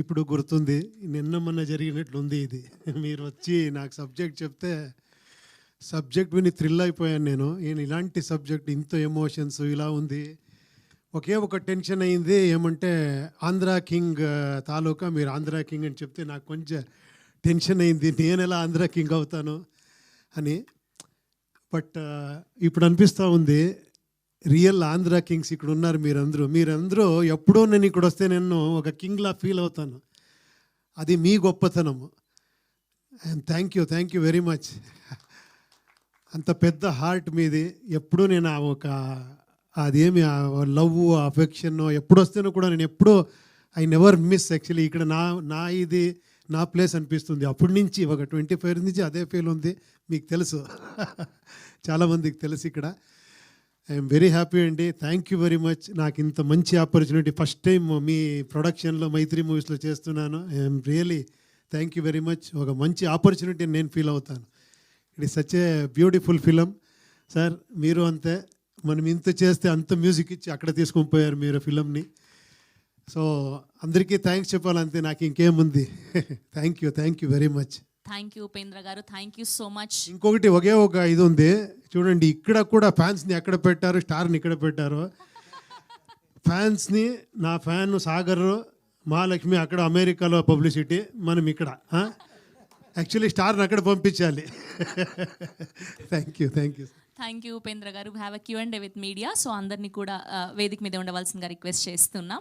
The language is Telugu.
ఇప్పుడు గుర్తుంది నిన్న మొన్న జరిగినట్లుంది ఇది. మీరు వచ్చి నాకు సబ్జెక్ట్ చెప్తే సబ్జెక్ట్ విని థ్రిల్ అయిపోయాను నేను. నేను ఇలాంటి సబ్జెక్ట్ ఇంత ఎమోషన్స్ ఇలా ఉంది. ఒకే ఒక టెన్షన్ అయింది ఏమంటే ఆంధ్ర కింగ్ తాలూకా మీరు ఆంధ్ర కింగ్ అని చెప్తే నాకు కొంచెం టెన్షన్ అయింది. నేను ఎలా ఆంధ్ర కింగ్ అవుతాను అని. బట్ ఇప్పుడు అనిపిస్తూ ఉంది రియల్ ఆంధ్ర కింగ్స్ ఇక్కడ ఉన్నారు మీరందరూ. మీరందరూ ఎప్పుడో నేను ఇక్కడ వస్తే నేను ఒక కింగ్లా ఫీల్ అవుతాను. అది మీ గొప్పతనము. And thank you thank you very much అంత పెద్ద హార్ట్ మీది. ఎప్పుడూ నేను ఆ ఒక అదేమి లవ్ అఫెక్షన్ ఎప్పుడు వస్తేనో కూడా నేను ఎప్పుడూ ఐ నెవర్ మిస్ యాక్చువల్లీ ఇక్కడ నా నా ఇది నా ప్లేస్ అనిపిస్తుంది. అప్పటి నుంచి ఒక ట్వంటీ ఫైవ్ నుంచి అదే ఫీల్ ఉంది. మీకు తెలుసు. చాలామందికి తెలుసు ఇక్కడ. ఐఎమ్ వెరీ హ్యాపీ అండి థ్యాంక్ యూ వెరీ మచ్ నాకు ఇంత మంచి ఆపర్చునిటీ ఫస్ట్ టైం మీ ప్రొడక్షన్లో మైత్రి మూవీస్లో చేస్తున్నాను. I'm really thank you very much ఒక మంచి ఆపర్చునిటీ నేను ఫీల్ అవుతాను. It is such a beautiful film sir మీరు అంతే. మనం ఇంత చేస్తే అంత మ్యూజిక్ ఇచ్చి అక్కడ తీసుకొని పోయారు మీరు ఫిలంని సో అందరికీ థ్యాంక్స్ చెప్పాలంతే. నాకు ఇంకేముంది? Thank you thank you very much thank you Upendra గారు. థ్యాంక్ యూ సో మచ్ ఇంకొకటి ఒకే ఒక ఇది ఉంది. చూడండి ఇక్కడ కూడా ఫ్యాన్స్ని ఎక్కడ పెట్టారు స్టార్ని ఇక్కడ పెట్టారు. ఫ్యాన్స్ని నా ఫ్యాన్ సాగర్ మహాలక్ష్మి అక్కడ అమెరికాలో పబ్లిసిటీ మనం ఇక్కడ యాక్చువల్లీ స్టార్ని అక్కడ పంపించాలి. Thank you thank you thank you Upendra గారు. Have a Q and with media so అందరినీ కూడా వేదిక మీద ఉండవలసిందిగా రిక్వెస్ట్ చేస్తున్నాం.